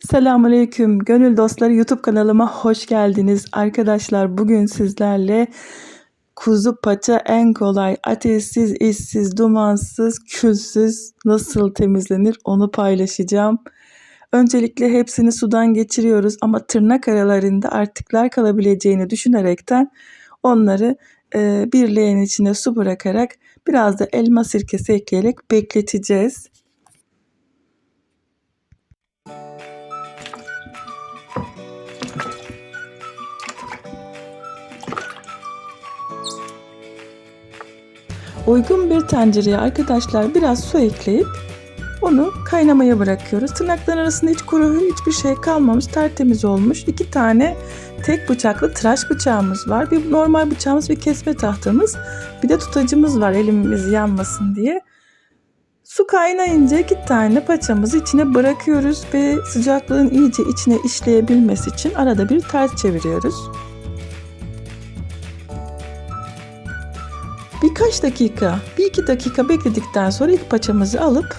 Selamünaleyküm Gönül Dostları YouTube kanalıma hoş geldiniz. Arkadaşlar bugün sizlerle kuzu paça en kolay ateşsiz, işsiz, dumansız, külsüz nasıl temizlenir onu paylaşacağım. Öncelikle hepsini sudan geçiriyoruz ama tırnak aralarında artıklar kalabileceğini düşünerekten onları e, bir leğen içine su bırakarak biraz da elma sirkesi ekleyerek bekleteceğiz. Uygun bir tencereye arkadaşlar biraz su ekleyip onu kaynamaya bırakıyoruz. Tırnakların arasında hiç kuru hiçbir şey kalmamış, tertemiz olmuş. İki tane tek bıçaklı tıraş bıçağımız var. Bir normal bıçağımız, bir kesme tahtamız. Bir de tutacımız var elimiz yanmasın diye. Su kaynayınca iki tane paçamızı içine bırakıyoruz ve sıcaklığın iyice içine işleyebilmesi için arada bir ters çeviriyoruz. Birkaç dakika, bir iki dakika bekledikten sonra ilk paçamızı alıp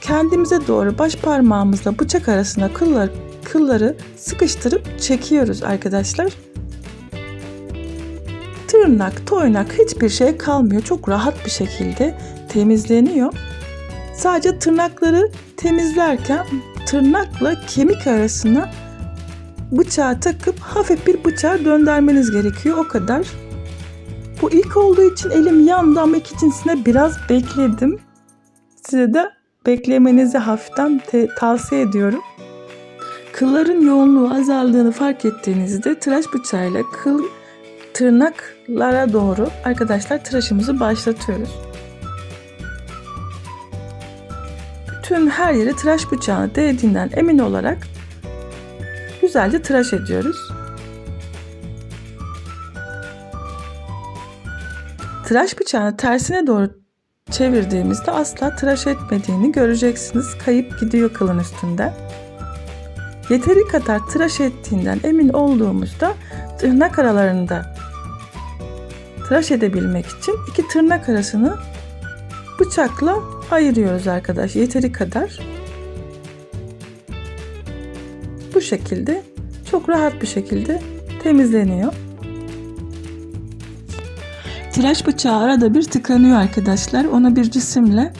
kendimize doğru baş parmağımızla bıçak arasına kıllar, kılları sıkıştırıp çekiyoruz arkadaşlar. Tırnak, toynak hiçbir şey kalmıyor. Çok rahat bir şekilde temizleniyor. Sadece tırnakları temizlerken tırnakla kemik arasına bıçağı takıp hafif bir bıçağı döndürmeniz gerekiyor. O kadar. Bu ilk olduğu için elim yandı ama ikincisine biraz bekledim. Size de beklemenizi hafiften tavsiye ediyorum. Kılların yoğunluğu azaldığını fark ettiğinizde tıraş bıçağıyla kıl tırnaklara doğru arkadaşlar tıraşımızı başlatıyoruz. Bütün her yere tıraş bıçağına değdiğinden emin olarak güzelce tıraş ediyoruz. Tıraş bıçağını tersine doğru çevirdiğimizde asla tıraş etmediğini göreceksiniz. Kayıp gidiyor kılın üstünde. Yeteri kadar tıraş ettiğinden emin olduğumuzda tırnak aralarında tıraş edebilmek için iki tırnak arasını bıçakla ayırıyoruz arkadaş yeteri kadar. Bu şekilde çok rahat bir şekilde temizleniyor. Tıraş bıçağı arada bir tıkanıyor arkadaşlar. Ona bir cisimle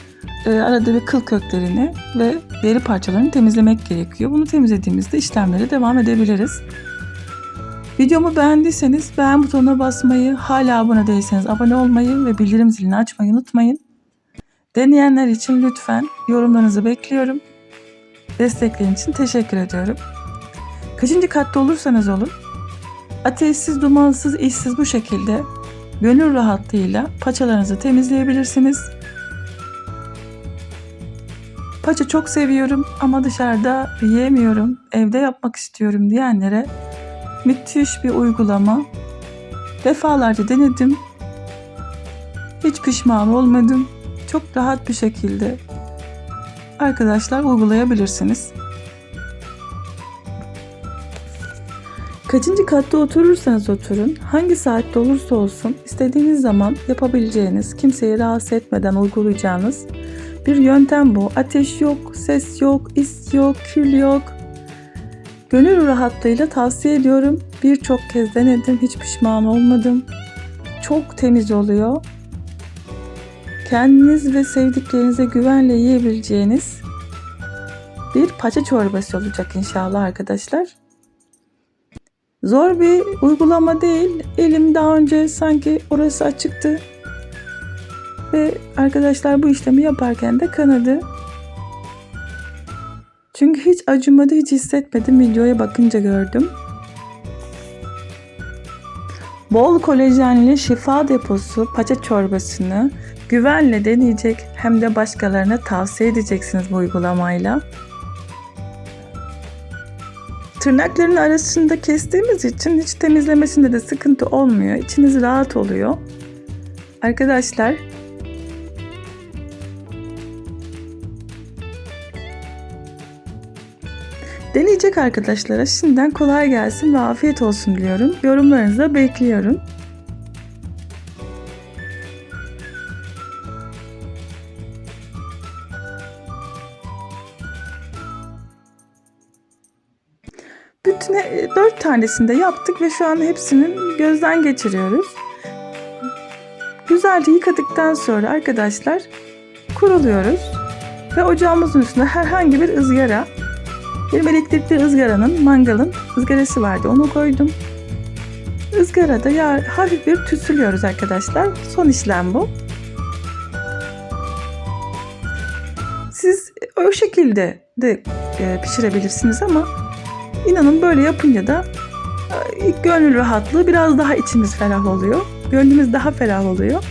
e, arada bir kıl köklerini ve deri parçalarını temizlemek gerekiyor. Bunu temizlediğimizde işlemlere devam edebiliriz. Videomu beğendiyseniz beğen butonuna basmayı, hala abone değilseniz abone olmayı ve bildirim zilini açmayı unutmayın. Deneyenler için lütfen yorumlarınızı bekliyorum. Desteklerin için teşekkür ediyorum. Kaçıncı katta olursanız olun, ateşsiz, dumansız, işsiz bu şekilde gönül rahatlığıyla paçalarınızı temizleyebilirsiniz. Paça çok seviyorum ama dışarıda yiyemiyorum, evde yapmak istiyorum diyenlere müthiş bir uygulama. Defalarca denedim. Hiç pişman olmadım. Çok rahat bir şekilde arkadaşlar uygulayabilirsiniz. Kaçıncı katta oturursanız oturun, hangi saatte olursa olsun istediğiniz zaman yapabileceğiniz, kimseyi rahatsız etmeden uygulayacağınız bir yöntem bu. Ateş yok, ses yok, is yok, kül yok. Gönül rahatlığıyla tavsiye ediyorum. Birçok kez denedim, hiç pişman olmadım. Çok temiz oluyor. Kendiniz ve sevdiklerinize güvenle yiyebileceğiniz bir paça çorbası olacak inşallah arkadaşlar. Zor bir uygulama değil. Elim daha önce sanki orası açıktı. Ve arkadaşlar bu işlemi yaparken de kanadı. Çünkü hiç acımadı, hiç hissetmedim. Videoya bakınca gördüm. Bol kolajenli şifa deposu paça çorbasını güvenle deneyecek hem de başkalarına tavsiye edeceksiniz bu uygulamayla. Tırnakların arasında kestiğimiz için hiç temizlemesinde de sıkıntı olmuyor. İçiniz rahat oluyor. Arkadaşlar Deneyecek arkadaşlara şimdiden kolay gelsin ve afiyet olsun diliyorum. Yorumlarınızı da bekliyorum. Bütün e, dört tanesini de yaptık ve şu an hepsinin gözden geçiriyoruz. Güzelce yıkadıktan sonra arkadaşlar kuruluyoruz. Ve ocağımızın üstünde herhangi bir ızgara, benim elektrikli ızgaranın, mangalın ızgarası vardı onu koydum. Izgarada ya hafif bir tütsülüyoruz arkadaşlar. Son işlem bu. Siz o şekilde de e, pişirebilirsiniz ama inanın böyle yapınca da e, gönül rahatlığı biraz daha içimiz ferah oluyor. Gönlümüz daha ferah oluyor.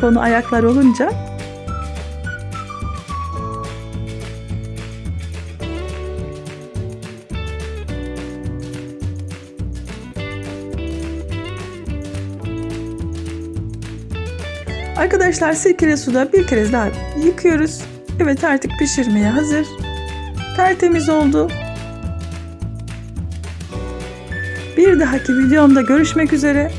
Konu ayaklar olunca Arkadaşlar sirkeli suda bir kere daha yıkıyoruz. Evet artık pişirmeye hazır. Tertemiz oldu. Bir dahaki videomda görüşmek üzere.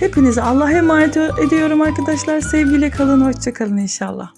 Hepinizi Allah'a emanet ediyorum arkadaşlar. Sevgiyle kalın, hoşça kalın inşallah.